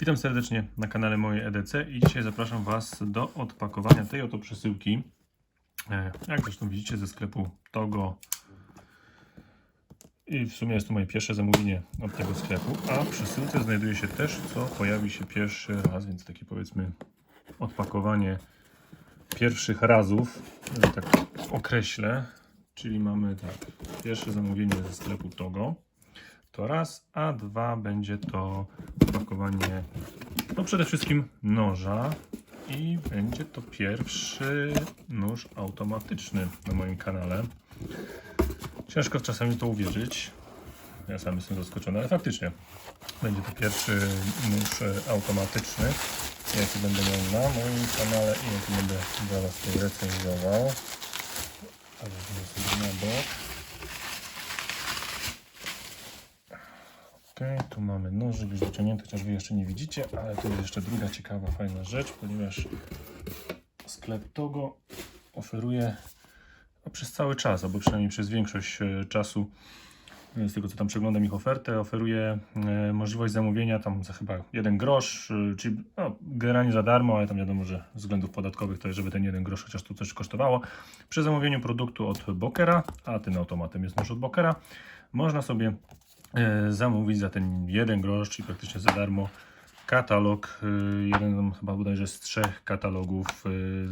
Witam serdecznie na kanale mojej EDC i dzisiaj zapraszam Was do odpakowania tej oto przesyłki. E, Jak zresztą widzicie ze sklepu Togo. I w sumie jest to moje pierwsze zamówienie od tego sklepu, a w przesyłce znajduje się też, co pojawi się pierwszy raz, więc takie powiedzmy odpakowanie pierwszych razów, że tak określę. Czyli mamy tak, pierwsze zamówienie ze sklepu Togo. To raz, a dwa będzie to opakowanie, no przede wszystkim noża i będzie to pierwszy nóż automatyczny na moim kanale. Ciężko czasami to uwierzyć. Ja sam jestem zaskoczony, ale faktycznie będzie to pierwszy nóż automatyczny, jaki będę miał na moim kanale i jaki będę dla Was recenzował. Ale sobie na bok. Ok, tu mamy nożyk już wyciągnięty, chociaż Wy jeszcze nie widzicie, ale to jest jeszcze druga ciekawa, fajna rzecz, ponieważ sklep Togo oferuje no, przez cały czas, albo przynajmniej przez większość e, czasu, e, z tego co tam przeglądam ich ofertę, oferuje e, możliwość zamówienia tam za chyba jeden grosz, czyli no, generalnie za darmo, ale tam wiadomo, że z względów podatkowych to jest, żeby ten jeden grosz chociaż tu coś kosztowało. Przy zamówieniu produktu od Bokera, a tym automatem jest nóż od Bokera, można sobie zamówić za ten jeden grosz, czyli praktycznie za darmo katalog, e, jeden chyba bodajże z trzech katalogów e,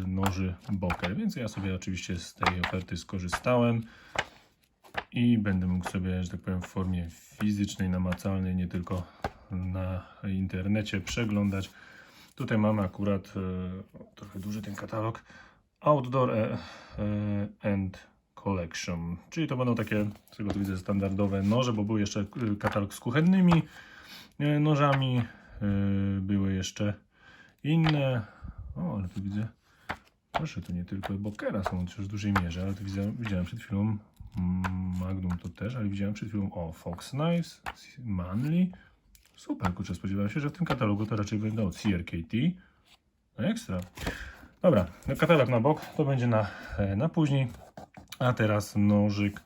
noży Boker, więc ja sobie oczywiście z tej oferty skorzystałem i będę mógł sobie, że tak powiem, w formie fizycznej, namacalnej, nie tylko na internecie przeglądać. Tutaj mamy akurat e, trochę duży ten katalog Outdoor e, e, and Collection, czyli to będą takie, z tego co widzę, standardowe noże, bo był jeszcze e, katalog z kuchennymi e, nożami, e, były jeszcze inne, o ale tu widzę, proszę, to nie tylko Bokera są też w dużej mierze, ale tu widzę, widziałem przed chwilą mm, Magnum to też, ale widziałem przed chwilą o Fox Knives, Manly, super, kurczę, spodziewałem się, że w tym katalogu to raczej będą CRKT, no ekstra. Dobra, katalog na bok, to będzie na, e, na później. A teraz nożyk.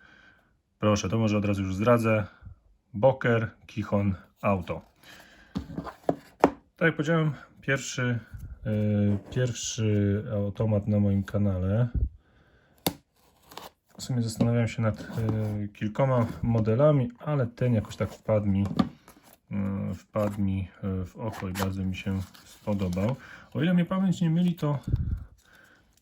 Proszę, to może od razu już zdradzę. Boker, Kichon, Auto. Tak jak powiedziałem, pierwszy, e, pierwszy automat na moim kanale. W sumie zastanawiałem się nad e, kilkoma modelami, ale ten jakoś tak wpadł mi, e, wpadł mi w oko i bardzo mi się spodobał. O ile mnie pamięć nie myli, to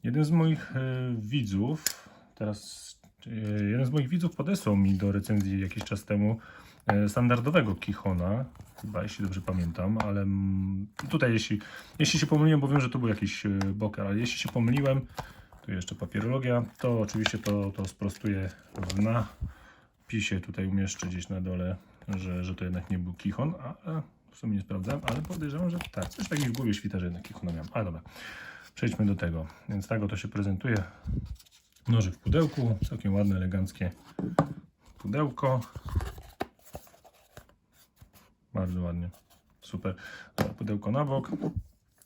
jeden z moich e, widzów, teraz e, jeden z moich widzów podesłał mi do recenzji jakiś czas temu e, standardowego Kichona, chyba jeśli dobrze pamiętam, ale mm, tutaj jeśli, jeśli się pomyliłem, bo wiem, że to był jakiś e, boker, ale jeśli się pomyliłem, tu jeszcze papierologia, to oczywiście to, to sprostuję w napisie, tutaj umieszczę gdzieś na dole, że, że to jednak nie był Kichon, ale w sumie nie sprawdzałem, ale podejrzewam, że tak, coś takiego w głowie świta, że jednak Kichona miałem, ale dobra. Przejdźmy do tego. Więc tak oto się prezentuje nożyk w pudełku. Całkiem ładne, eleganckie pudełko. Bardzo ładnie. Super. Pudełko na bok.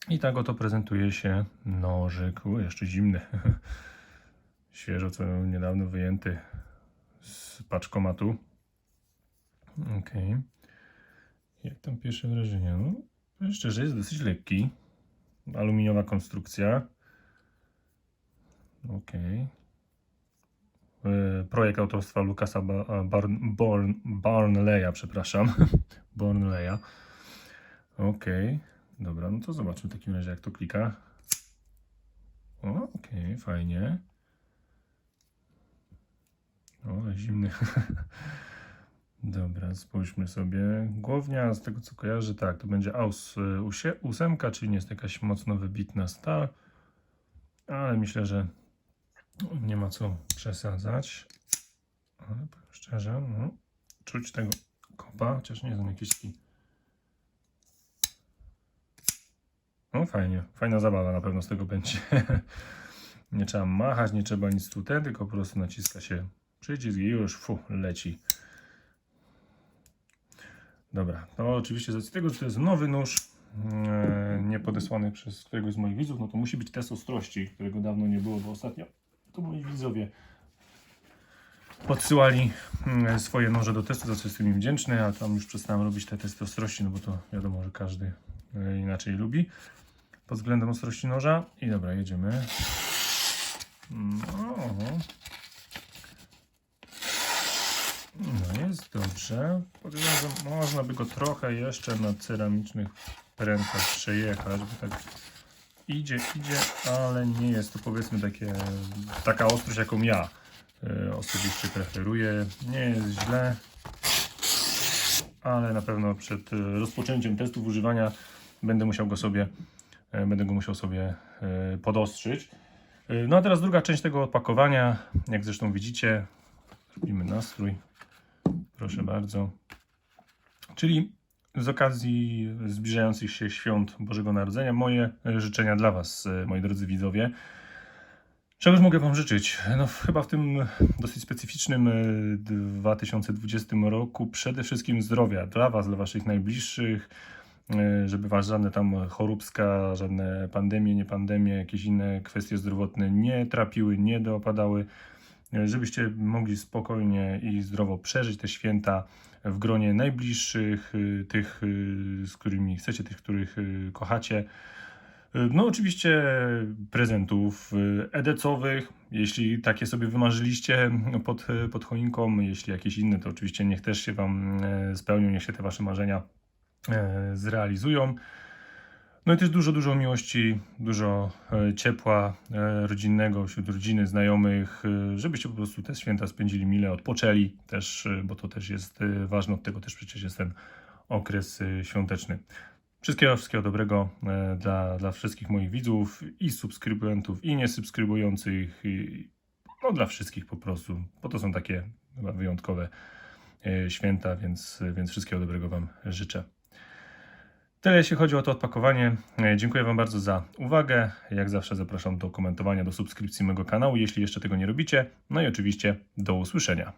I tak oto prezentuje się nożyk. U, jeszcze zimny. Świeżo, co niedawno wyjęty z paczkomatu. Ok. Jak tam pierwsze wrażenie? No, szczerze, jest dosyć lekki aluminiowa konstrukcja. Ok. E, Projekt autorstwa Lukasa Ba- Barn, Barnleya, przepraszam. Bornleya. Ok. Dobra, no to zobaczmy w takim razie, jak to klika. O, ok, fajnie. O, zimny. Dobra, spójrzmy sobie. Głownia, z tego co kojarzę, tak, to będzie AUS y, usie- ósemka, czyli nie jest jakaś mocno wybitna stal, ale myślę, że nie ma co przesadzać. Ale szczerze, no, czuć tego kopa, chociaż nie znam jakiś taki... No fajnie, fajna zabawa na pewno z tego będzie. nie trzeba machać, nie trzeba nic tutaj, tylko po prostu naciska się przycisk i już, fu, leci. Dobra, to oczywiście z tego, że to jest nowy nóż, e, niepodesłany przez któregoś z moich widzów, no to musi być test ostrości, którego dawno nie było, bo ostatnio to moi widzowie podsyłali mm, swoje noże do testu, za co jestem im wdzięczny, a tam już przestałem robić te testy ostrości, no bo to wiadomo, że każdy e, inaczej lubi pod względem ostrości noża. I dobra, jedziemy. No, no jest dobrze. Podejrzewam, że można by go trochę jeszcze na ceramicznych prętach przejechać, bo tak idzie, idzie, ale nie jest to powiedzmy takie, taka ostrość, jaką ja e, osobiście preferuję. Nie jest źle, ale na pewno przed e, rozpoczęciem testów używania będę musiał go sobie, e, będę go musiał sobie podostrzyć. No a teraz druga część tego opakowania, jak zresztą widzicie, robimy nastrój, proszę bardzo. Czyli z okazji zbliżających się świąt Bożego Narodzenia, moje e, życzenia dla Was, e, moi drodzy widzowie. Czegoż mogę Wam życzyć? No, chyba w tym dosyć specyficznym e, 2020 roku przede wszystkim zdrowia dla Was, dla Waszych najbliższych, e, żeby Was żadne tam choróbska, żadne pandemie, nie pandemie, jakieś inne kwestie zdrowotne nie trapiły, nie dopadały, e, żebyście mogli spokojnie i zdrowo przeżyć te święta w gronie najbliższych, y, tych, y, z którymi chcecie, tych, których y, kochacie. No, oczywiście prezentów edecowych, jeśli takie sobie wymarzyliście pod, pod choinką, jeśli jakieś inne, to oczywiście niech też się Wam e, spełnią, niech się te Wasze marzenia e, zrealizują. No i też dużo, dużo miłości, dużo e, ciepła e, rodzinnego wśród rodziny, znajomych, e, żebyście po prostu te święta spędzili mile, odpoczęli też, bo to też jest ważne, od tego też przecież jest ten okres świąteczny. Wszystkiego, wszystkiego dobrego dla, dla wszystkich moich widzów i subskrybentów, i niesubskrybujących, i, no dla wszystkich po prostu, bo to są takie chyba wyjątkowe święta, więc, więc wszystkiego dobrego Wam życzę. Tyle jeśli chodzi o to odpakowanie. E, Dziękuję Wam bardzo za uwagę. Jak zawsze zapraszam do komentowania, do subskrypcji mojego kanału, jeśli jeszcze tego nie robicie. No i oczywiście do usłyszenia.